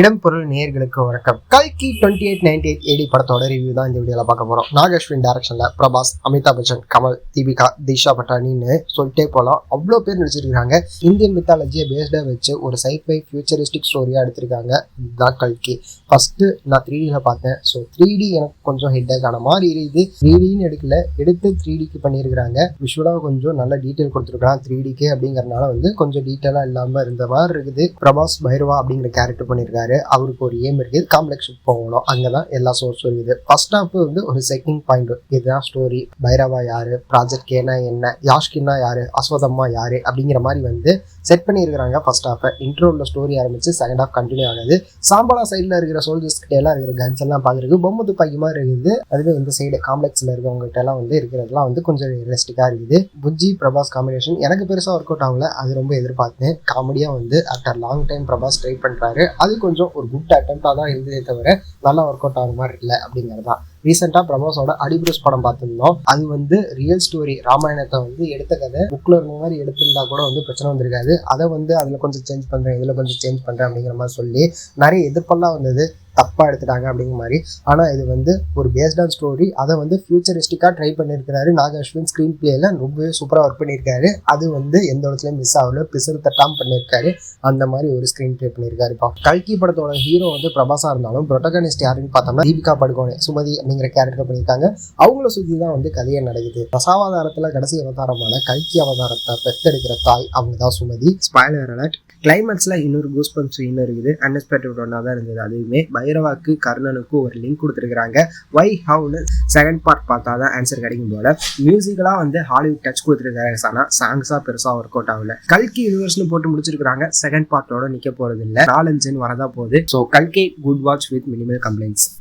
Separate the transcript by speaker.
Speaker 1: இடம் பொருள் நேர்களுக்கு வணக்கம். கல்கி twenty eight ninety eight AD படத்தோட ரிவ்யூ தான் இந்த வீடியோல பார்க்க போறோம். நாகேஸ்வரின் டைரக்ஷன்ல பிரபாஸ் அமிதாப் பச்சன் கமல் தீபிகா திஷா பட்டானின்னு சொல்லிட்டே போலாம். அவ்வளோ பேர் நடிச்சிருக்காங்க இந்தியன் மித்தாலஜியை பேஸ்டாக வச்சு ஒரு சைஃபை ஃபியூச்சரிஸ்டிக் ஸ்டோரியாக எடுத்திருக்காங்க இதுதான் கல்கி. ஃபர்ஸ்ட் நான் த்ரீ டியில் பார்த்தேன். ஸோ த்ரீ டி எனக்கு கொஞ்சம் ஹெட்டேக் ஆன மாதிரி இருக்குது. த்ரீ டின்னு எடுக்கல. எடுத்து த்ரீ டிக்கு பண்ணியிருக்கிறாங்க. விஷுவலாக கொஞ்சம் நல்ல டீட்டெயில் கொடுத்துருக்கான் த்ரீ டிக்கு அப்படிங்கறதுனால வந்து கொஞ்சம் டீட்டெயிலாக இல்லாமல் இருந்த மாதிரி இருக்குது. பிரபாஸ் பைரவா அப்படிங்கிற கேரக்டர் பண்ணியிருக்காரு அவருக்கு ஒரு ஏம் இருக்குது காம்ப்ளெக்ஸ் போகணும். அங்கே தான் எல்லா சோர்ஸும் இருக்குது ஃபர்ஸ்ட் ஹாஃப் வந்து ஒரு செகண்ட் பாயிண்ட் இதுதான் ஸ்டோரி பைரவா யாரு? ப்ராஜெக்ட் கேனா என்ன? யாஷ்கின்னா யாரு? அஸ்வதம்மா யாரு? அப்படிங்கிற மாதிரி வந்து செட் பண்ணியிருக்கிறாங்க ஃபர்ஸ்ட் ஹாஃபை இன்ட்ரோவில் ஸ்டோரி ஆரம்பிச்சு செகண்ட் ஹாஃப் கண்டினியூ ஆகுது. சாம்பலா சைடில் இருக்கிற சோல்ஜர்ஸ் கிட்ட எல்லாம் இருக்கிற கன்ஸ் எல்லாம் பார்க்குறது பொம்மை துப்பாக்கி மாதிரி இருக்குது. அதுவே இந்த சைடு காம்ப்ளெக்ஸில் இருக்கிறவங்ககிட்ட எல்லாம் வந்து இருக்கிறதுலாம் வந்து கொஞ்சம் ரியலிஸ்டிக்காக இருக்குது. புஜ்ஜி பிரபாஸ் காம்பினேஷன் எனக்கு பெருசாக ஒர்க் அவுட் ஆகல. அது ரொம்ப எதிர்பார்த்தேன். காமெடியாக வந்து after long time Prabhas try பண்ணுறாரு அது கொஞ்சம் ஒரு குட் அட்டம்ப்டாக தான் இருந்ததே தவிர நல்லா ஒர்க் அவுட் ஆகிற மாதிரி இல்லை அப்படிங்கிறது தான் ரீசெண்டாக பிரபாஸோட அடிபுரஸ் படம் பார்த்துருந்தோம். அது வந்து ரியல் ஸ்டோரி ராமாயணத்தை வந்து எடுத்த கதை. புக்கில் இருந்த மாதிரி எடுத்திருந்தா கூட வந்து பிரச்சனை வந்திருக்காது. அதை வந்து அதில் கொஞ்சம் சேஞ்ச் பண்ணுறேன் இதில் கொஞ்சம் சேஞ்ச் பண்ணுறேன் அப்படிங்கிற மாதிரி சொல்லி நிறைய எதிர்ப்பெல்லாம் வந்தது. தப்பாக எடுத்துட்டாங்க அப்படிங்கிற மாதிரி. ஆனால் இது வந்து ஒரு பேஸ்ட் ஆன் ஸ்டோரி அதை வந்து ஃபியூச்சரிஸ்டிக்காக ட்ரை பண்ணியிருக்கிறாரு நாகாஸ்வின் ஸ்க்ரீன் பிளேல ரொம்பவே சூப்பராக ஒர்க் பண்ணியிருக்காரு அது வந்து எந்த இடத்துலையும் மிஸ் ஆகல. பிசுறு தட்டாம் பண்ணியிருக்காரு அந்த மாதிரி ஒரு ஸ்க்ரீன் பிளே பண்ணியிருக்காரு இப்போ. கல்கி படத்தோட ஹீரோ வந்து பிரபாஸாக இருந்தாலும் ப்ரொட்டகனிஸ்ட் யாருன்னு பார்த்தோம்னா தீபிகா படுகோனே சுமதி அப்படிங்கிற கேரக்டர் பண்ணியிருக்காங்க அவங்கள சுற்றி தான் வந்து கதையை நடக்குது. ரசாவதாரத்தில் கடைசி அவதாரமான கல்கி அவதாரத்தை பெற்றெடுக்கிற தாய் அவங்க தான் சுமதி. ஸ்பாய்லர் அலர்ட் கிளைமேக்ஸில் இன்னொரு கூஸ்பம் சீன் இருக்குது. அன்எக்ஸ்பெக்டட் ஒன்றா தான் இருந்தது. அதுவுமே பைரவாக்கு கர்ணனுக்கும் ஒரு லிங்க் கொடுத்துருக்காங்க வை ஹவுன்னு செகண்ட் பார்ட் பார்த்தா தான் ஆன்சர் கிடைக்கும் போல. மியூசிக்கலாக வந்து ஹாலிவுட் டச் கொடுத்துருக்காங்க ஆனால் சாங்ஸாக பெருசாக ஒர்க் அவுட் ஆகல. கல்கி யூனிவர்ஸ்னு போட்டு முடிச்சிருக்காங்க செகண்ட் பார்ட்டோட நிற்க போகிறது இல்லை நாலஞ்சுன்னு வரதா போகுது. ஸோ கல்கி good watch with minimal complaints